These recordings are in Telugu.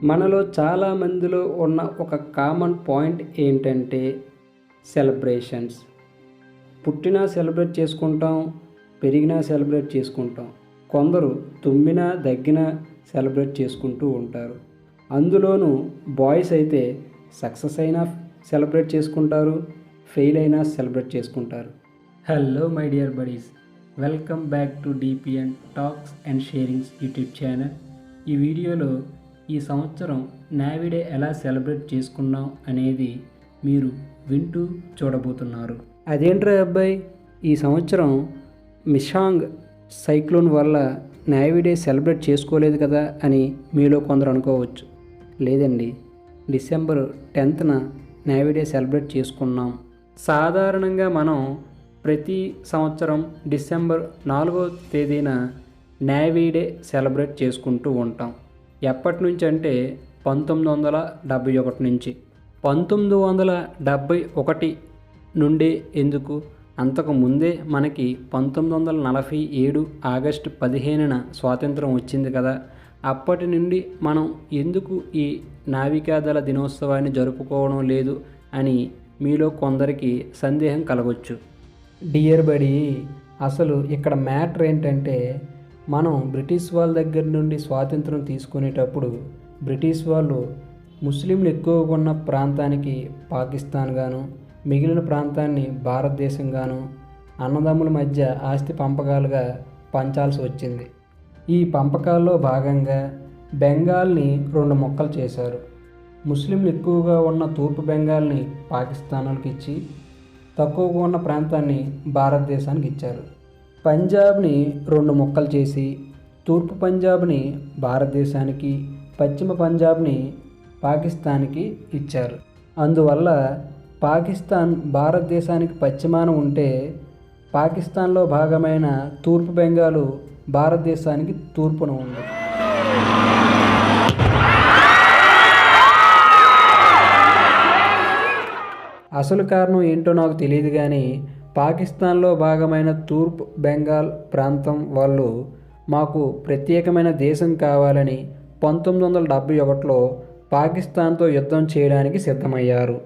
మనలో చాలా మందిలో ఉన్న ఒక కామన్ పాయింట్ ఏంటంటే సెలబ్రేషన్స్ పుట్టినా సెలబ్రేట్ చేసుకుంటాం పెరిగినా సెలబ్రేట్ చేసుకుంటాం. కొందరు తుమ్మినా దగ్గినా సెలబ్రేట్ చేసుకుంటూ ఉంటారు. అందులోనూ బాయ్స్ అయితే సక్సెస్ అయినా సెలబ్రేట్ చేసుకుంటారు ఫెయిల్ అయినా సెలబ్రేట్ చేసుకుంటారు. Hello my dear buddies welcome back to DPN talks and sharings YouTube channel ఈ వీడియోలో ఈ సంవత్సరం నావిడే ఎలా సెలబ్రేట్ చేసుకున్నాం అనేది మీరు వింటూ చూడబోతున్నారు. అదేంట్రా అబ్బాయి? ఈ సంవత్సరం మిషాంగ్ సైక్లోన్ వల్ల నావిడే సెలబ్రేట్ చేసుకోలేదు కదా అని మీలో కొందరు అనుకోవచ్చు. లేదండి డిసెంబర్ టెన్త్న నావిడే సెలబ్రేట్ చేసుకున్నాం. సాధారణంగా మనం ప్రతి సంవత్సరం డిసెంబర్ నాలుగో తేదీన నేవీ డే సెలబ్రేట్ చేసుకుంటూ ఉంటాం. ఎప్పటి నుంచి అంటే పంతొమ్మిది వందల డెబ్భై ఒకటి నుంచి. పంతొమ్మిది వందల డెబ్భై ఒకటి నుండి ఎందుకు? అంతకు ముందే మనకి పంతొమ్మిది వందల నలభై ఏడు ఆగస్టు పదిహేనున స్వాతంత్రం వచ్చింది కదా. అప్పటి నుండి మనం ఎందుకు ఈ నావికాదళ దినోత్సవాన్ని జరుపుకోవడం లేదు అని మీలో కొందరికి సందేహం కలగొచ్చు. డియర్ బడి అసలు ఇక్కడ మ్యాటర్ ఏంటంటే మనం బ్రిటిష్ వాళ్ళ దగ్గర నుండి స్వాతంత్రం తీసుకునేటప్పుడు బ్రిటిష్ వాళ్ళు ముస్లింలు ఎక్కువగా ఉన్న ప్రాంతానికి పాకిస్తాన్ గాను మిగిలిన ప్రాంతాన్ని భారతదేశంగాను అన్నదమ్ముల మధ్య ఆస్తి పంపకాలుగా పంచాల్సి వచ్చింది. ఈ పంపకాల్లో భాగంగా బెంగాల్ని రెండు మొక్కలు చేశారు. ముస్లింలు ఎక్కువగా ఉన్న తూర్పు బెంగాల్ని పాకిస్తాన్లకు ఇచ్చి తక్కువగా ఉన్న ప్రాంతాన్ని భారతదేశానికి ఇచ్చారు. పంజాబ్ని రెండు ముక్కలు చేసి తూర్పు పంజాబ్ని భారతదేశానికి పశ్చిమ పంజాబ్ని పాకిస్తాన్కి ఇచ్చారు. అందువల్ల పాకిస్తాన్ భారతదేశానికి పశ్చిమాన ఉంటే పాకిస్తాన్లో భాగమైన తూర్పు బెంగాలు భారతదేశానికి తూర్పున ఉంది. అసలు కారణం ఏంటో నాకు తెలియదు కానీ పాకిస్తాన్లో భాగమైన తూర్పు బెంగాల్ ప్రాంతం వాళ్ళు మాకు ప్రత్యేకమైన దేశం కావాలని పంతొమ్మిది వందల డెబ్భై ఒకటిలో పాకిస్తాన్తో యుద్ధం చేయడానికి సిద్ధమయ్యారు.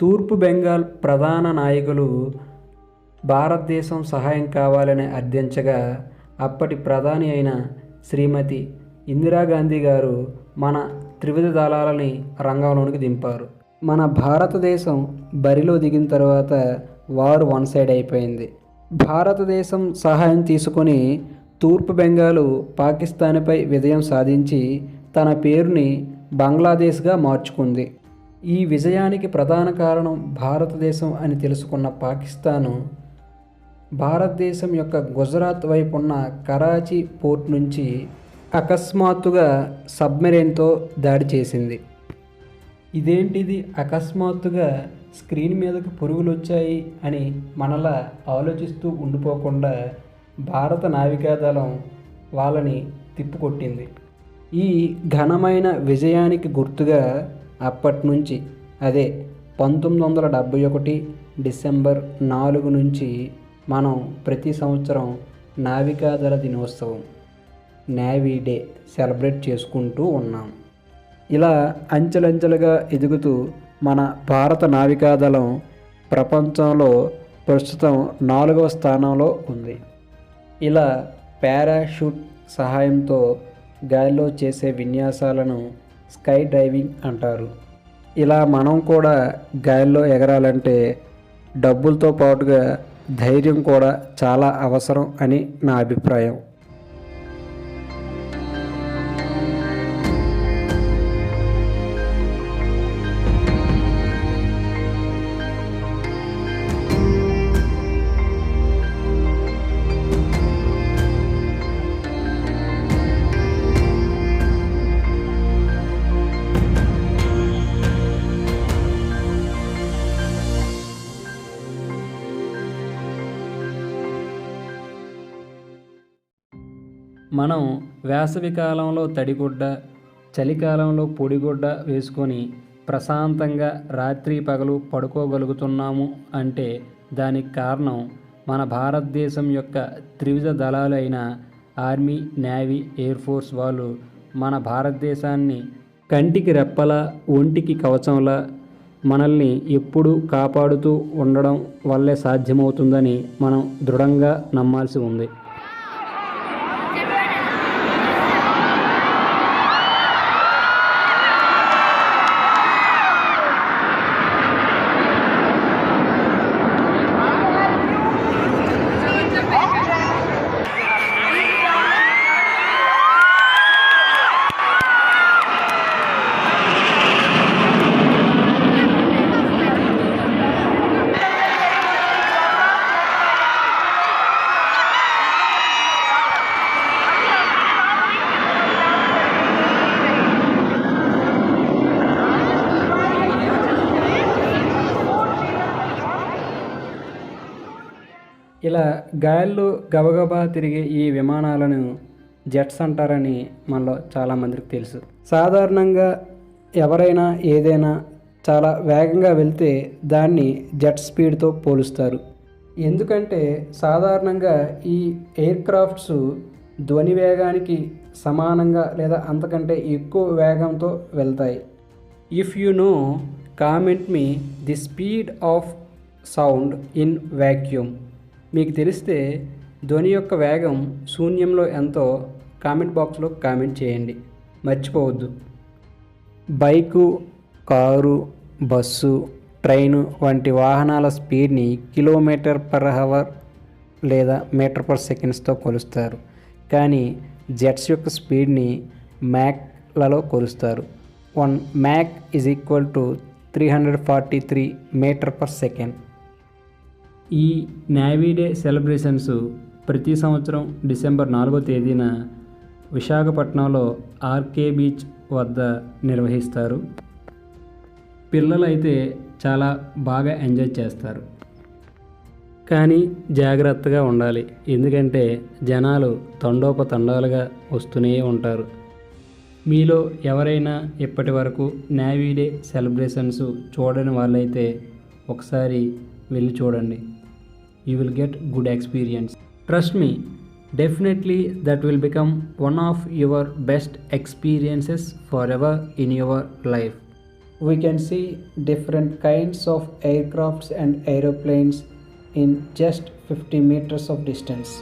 తూర్పు బెంగాల్ ప్రధాన నాయకులు భారతదేశం సహాయం కావాలని అర్థించగా అప్పటి ప్రధాని అయిన శ్రీమతి ఇందిరాగాంధీ గారు మన త్రివిధ దళాలని రంగంలోనికి దింపారు. మన భారతదేశం బరిలో దిగిన తర్వాత వారు వన్ సైడ్ అయిపోయింది. భారతదేశం సహాయం తీసుకొని తూర్పు బెంగాలు పాకిస్తాన్పై విజయం సాధించి తన పేరుని బంగ్లాదేశ్గా మార్చుకుంది. ఈ విజయానికి ప్రధాన కారణం భారతదేశం అని తెలుసుకున్న పాకిస్తాను భారతదేశం యొక్క గుజరాత్ వైపు ఉన్న కరాచీ పోర్ట్ నుంచి అకస్మాత్తుగా సబ్మెరైన్తో దాడి చేసింది. ఇదేంటిది? అకస్మాత్తుగా స్క్రీన్ మీదకి పురుగులు వచ్చాయి అని మనలా ఆలోచిస్తూ ఉండిపోకుండా భారత నావికాదళం వాళ్ళని తిప్పుకొట్టింది. ఈ ఘనమైన విజయానికి గుర్తుగా అప్పటి నుంచి అదే పంతొమ్మిది వందల డెబ్భై ఒకటి డిసెంబర్ నాలుగు నుంచి మనం ప్రతి సంవత్సరం నావికాదళ దినోత్సవం నేవీ డే సెలబ్రేట్ చేసుకుంటూ ఉన్నాం. ఇలా అంచెలంచెలుగా ఎదుగుతూ మన భారత నావికాదళం ప్రపంచంలో ప్రస్తుతం నాలుగవ స్థానంలో ఉంది. ఇలా పారాషూట్ సహాయంతో గాలిలో చేసే విన్యాసాలను స్కై డ్రైవింగ్ అంటారు. ఇలా మనం కూడా గాలిలో ఎగరాలంటే డబ్బులతో పాటుగా ధైర్యం కూడా చాలా అవసరం అని నా అభిప్రాయం. మనం వేసవి కాలంలో తడిగుడ్డ చలికాలంలో పొడిగుడ్డ వేసుకొని ప్రశాంతంగా రాత్రి పగలు పడుకోగలుగుతున్నాము అంటే దానికి కారణం మన భారతదేశం యొక్క త్రివిధ దళాలైన ఆర్మీ నేవీ ఎయిర్ ఫోర్స్ వాళ్ళు మన భారతదేశాన్ని కంటికి రెప్పలా ఒంటికి కవచంలా మనల్ని ఎప్పుడూ కాపాడుతూ ఉండడం వల్లే సాధ్యమవుతుందని మనం దృఢంగా నమ్మాల్సి ఉంది. ఇలా గాలిలో గబగబా తిరిగే ఈ విమానాలను జెట్స్ అంటారని మనలో చాలామందికి తెలుసు. సాధారణంగా ఎవరైనా ఏదైనా చాలా వేగంగా వెళ్తే దాన్ని జెట్ స్పీడ్తో పోలుస్తారు. ఎందుకంటే సాధారణంగా ఈ ఎయిర్ క్రాఫ్ట్స్ ధ్వని వేగానికి సమానంగా లేదా అంతకంటే ఎక్కువ వేగంతో వెళ్తాయి. If you know comment me the speed of sound in vacuum మీకు తెలిస్తే ధ్వని యొక్క వేగం శూన్యంలో ఎంతో కామెంట్ బాక్స్లో కామెంట్ చేయండి. మర్చిపోవద్దు. బైకు కారు బస్సు ట్రైను వంటి వాహనాల స్పీడ్ని కిలోమీటర్ పర్ అవర్ లేదా మీటర్ పర్ సెకండ్స్తో కొలుస్తారు. కానీ జెట్స్ యొక్క స్పీడ్ని మ్యాక్లలో కొలుస్తారు. One mach is equal to three hundred forty three metre per second. ఈ నేవీ డే సెలబ్రేషన్స్ ప్రతి సంవత్సరం డిసెంబర్ నాలుగో తేదీన విశాఖపట్నంలో ఆర్కే బీచ్ వద్ద నిర్వహిస్తారు. పిల్లలైతే చాలా బాగా ఎంజాయ్ చేస్తారు. కానీ జాగ్రత్తగా ఉండాలి. ఎందుకంటే జనాలు తండోపతండాలుగా వస్తూనే ఉంటారు. మీలో ఎవరైనా ఇప్పటి వరకు నేవీ డే సెలబ్రేషన్స్ చూడని వాళ్ళైతే ఒకసారి వెళ్ళి చూడండి. you will get good experience. Trust me definitely that will become one of your best experiences forever in your life. We can see different kinds of aircrafts and aeroplanes in just 50 meters of distance.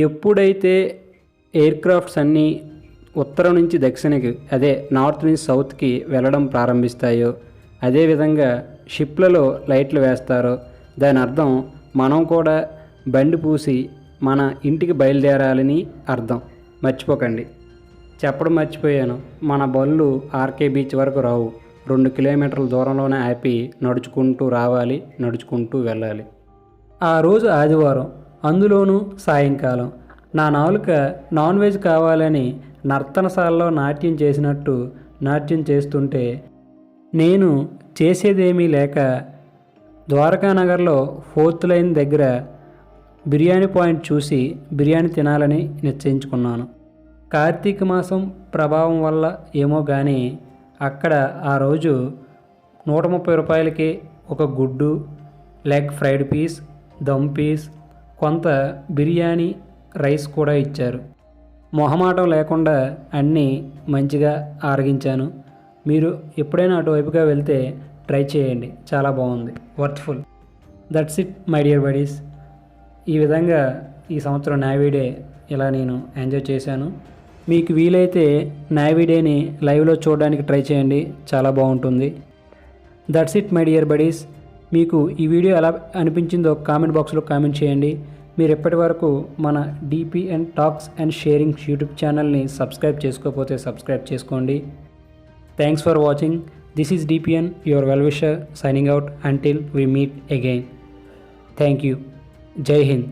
ఎప్పుడైతే ఎయిర్ క్రాఫ్ట్స్ అన్నీ ఉత్తరం నుంచి దక్షిణకి అదే నార్త్ నుంచి సౌత్కి వెళ్ళడం ప్రారంభిస్తాయో అదేవిధంగా షిప్లలో లైట్లు వేస్తారో దాని అర్థం మనం కూడా బండి పూసి మన ఇంటికి బయలుదేరాలని అర్థం. మర్చిపోకండి. చెప్పడం మర్చిపోయాను. మన బళ్ళు ఆర్కే బీచ్ వరకు రావు. రెండు కిలోమీటర్ల దూరంలోనే ఆపి నడుచుకుంటూ రావాలి నడుచుకుంటూ వెళ్ళాలి. ఆ రోజు ఆదివారం అందులోనూ సాయంకాలం. నా నాలుక నాన్ వెజ్ కావాలని నర్తనశాలలో నాట్యం చేసినట్టు నాట్యం చేస్తుంటే నేను చేసేదేమీ లేక ద్వారకానగర్లో ఫోర్త్ లైన్ దగ్గర బిర్యానీ పాయింట్ చూసి బిర్యానీ తినాలని నిశ్చయించుకున్నాను. కార్తీక మాసం ప్రభావం వల్ల ఏమో కానీ అక్కడ ఆ రోజు నూట ముప్పై రూపాయలకి ఒక గుడ్డు leg fried piece dum piece కొంత బిర్యానీ రైస్ కూడా ఇచ్చారు. మొహమాటం లేకుండా అన్నీ మంచిగా ఆరగించాను. మీరు ఎప్పుడైనా అటువైపుగా వెళ్తే ట్రై చేయండి. చాలా బాగుంది. Worthful. That's it my dear buddies ఈ విధంగా ఈ సంవత్సరం నావీడే ఇలా నేను ఎంజాయ్ చేశాను. మీకు వీలైతే నావీడేని లైవ్లో చూడడానికి ట్రై చేయండి. చాలా బాగుంటుంది. That's it my dear buddies మీకు ఈ వీడియో ఎలా అనిపించిందో కామెంట్ బాక్స్లో కామెంట్ చేయండి. మీరు ఎప్పటి వరకు మన DPN talks and sharing YouTube ఛానల్ని సబ్స్క్రైబ్ చేసుకోకపోతే సబ్స్క్రైబ్ చేసుకోండి. Thanks for watching this is DPN your wellwisher signing out until we meet again thank you Jai Hind